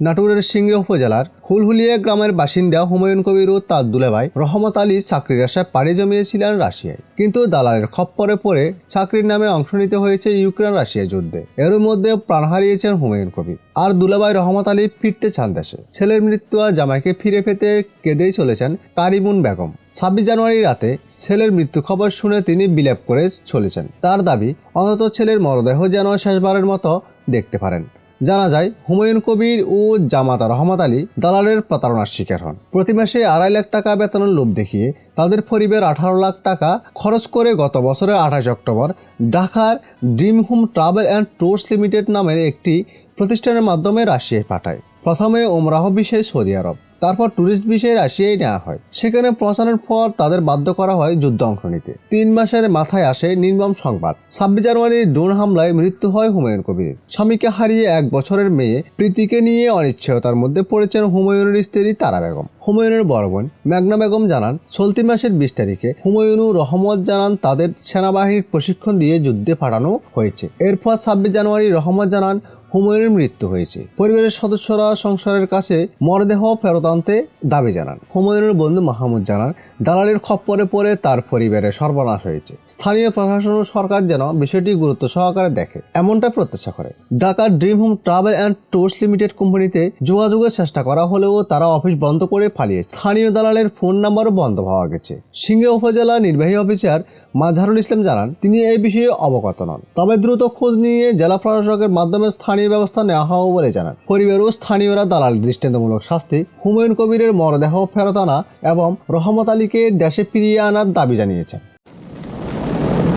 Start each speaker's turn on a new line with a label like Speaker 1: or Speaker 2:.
Speaker 1: নাটোরের সিংড়া উপজেলার হুলহুলিয়া গ্রামের বাসিন্দা হুমায়ুন কবির ও তার দুলেভাই রহমত আলী চাকরির আশায় পাড়ি জমিয়েছিলেন রাশিয়ায়। কিন্তু দালালের খপ্পরে পড়ে চাকরির নামে অংশ নিতে হয়েছে ইউক্রেন রাশিয়া যুদ্ধে। এর মধ্যে প্রাণ হারিয়েছেন হুমায়ুন কবির। আর দুলাভাই রহমত আলী ফিরতে চান দেশে। ছেলের মৃত্যু আর জামাইকে ফিরে পেতে কেঁদেই চলেছেন কারিমুন বেগম। ছাব্বিশ জানুয়ারি রাতে ছেলের মৃত্যু খবর শুনে তিনি বিলাপ করে চলেছেন। তার দাবি, অন্তত ছেলের মরদেহ যেন শেষবারের মতো দেখতে পারেন। জানা যায়, হুমায়ুন কবির ও জামাতা রহমত আলী দালালের প্রতারণার শিকার হন। প্রতি মাসে আড়াই লাখ টাকা বেতনের লোভ দেখিয়ে তাদের পরিবার আঠারো লাখ টাকা খরচ করে গত বছরের আঠাশ অক্টোবর ঢাকার Dream Home Travel and Tours Limited নামের একটি প্রতিষ্ঠানের মাধ্যমে রাশিয়ায় পাঠায়। প্রথমে ওমরাহ বিষয়ে সৌদি আরব, তারপর ট্যুরিস্ট বিষয়ে রাশিয়ায় নেওয়া হয়। সেখানে পৌঁছানোর পর তাদের বাধ্য করা হয় যুদ্ধ অংশ নিতে। তিন মাসের মাথায় আসে নির্মম সংবাদ। ছাব্বিশ জানুয়ারি ড্রোন হামলায় মৃত্যু হয় হুমায়ুন কবির। স্বামীকে হারিয়ে এক বছরের মেয়ে প্রীতিকে নিয়ে অনিশ্চয়তার মধ্যে পড়েছেন হুমায়ুনের স্ত্রী তারা বেগম। হুমায়ুনের বড় বোন মেঘনা বেগম জানান, চলতি মাসের বিশ তারিখে হুমায়ুনুর রহমত জানান তাদের সেনাবাহিনীর প্রশিক্ষণ দিয়ে যুদ্ধে পাঠানো হয়েছে। এরপর ছাব্বিশ জানুয়ারি রহমত জানান হুমায়ুনের মৃত্যু হয়েছে। পরিবারের সদস্যরা সংসারের কাছে মরদেহ ফেরত আনতে দাবি জানান। হুমায়ুনের বন্ধু মাহমুদ জানান, দালালের খপ্পরে পড়ে তার পরিবারের সর্বনাশ হয়েছে। স্থানীয় প্রশাসন ও সরকার যেন বিষয়টি গুরুত্ব সহকারে দেখে, এমনটা প্রত্যাশা করে। ঢাকার Dream Home Travel and Tours Limited কোম্পানিতে যোগাযোগের চেষ্টা করা হলেও তারা অফিস বন্ধ করে পালিয়েছে স্থানীয় দালালের ফোন নাম্বারও বন্ধ পাওয়া গেছে। সিংড়া উপজেলা নির্বাহী অফিসার মাঝারুল ইসলাম জানান, তিনি এই বিষয়ে অবগত নন। তবে দ্রুত খোঁজ নিয়ে জেলা প্রশাসকের মাধ্যমে স্থানীয় ব্যবস্থা নেওয়া হবে বলে জানান। পরিবার ও স্থানীয়রা দালাল দৃষ্টান্তমূলক শাস্তি, হুমায়ুন কবিরের মরদেহ ফেরত আনা এবং রহমত আলীকে দেশে ফিরিয়ে আনার দাবি জানিয়েছেন।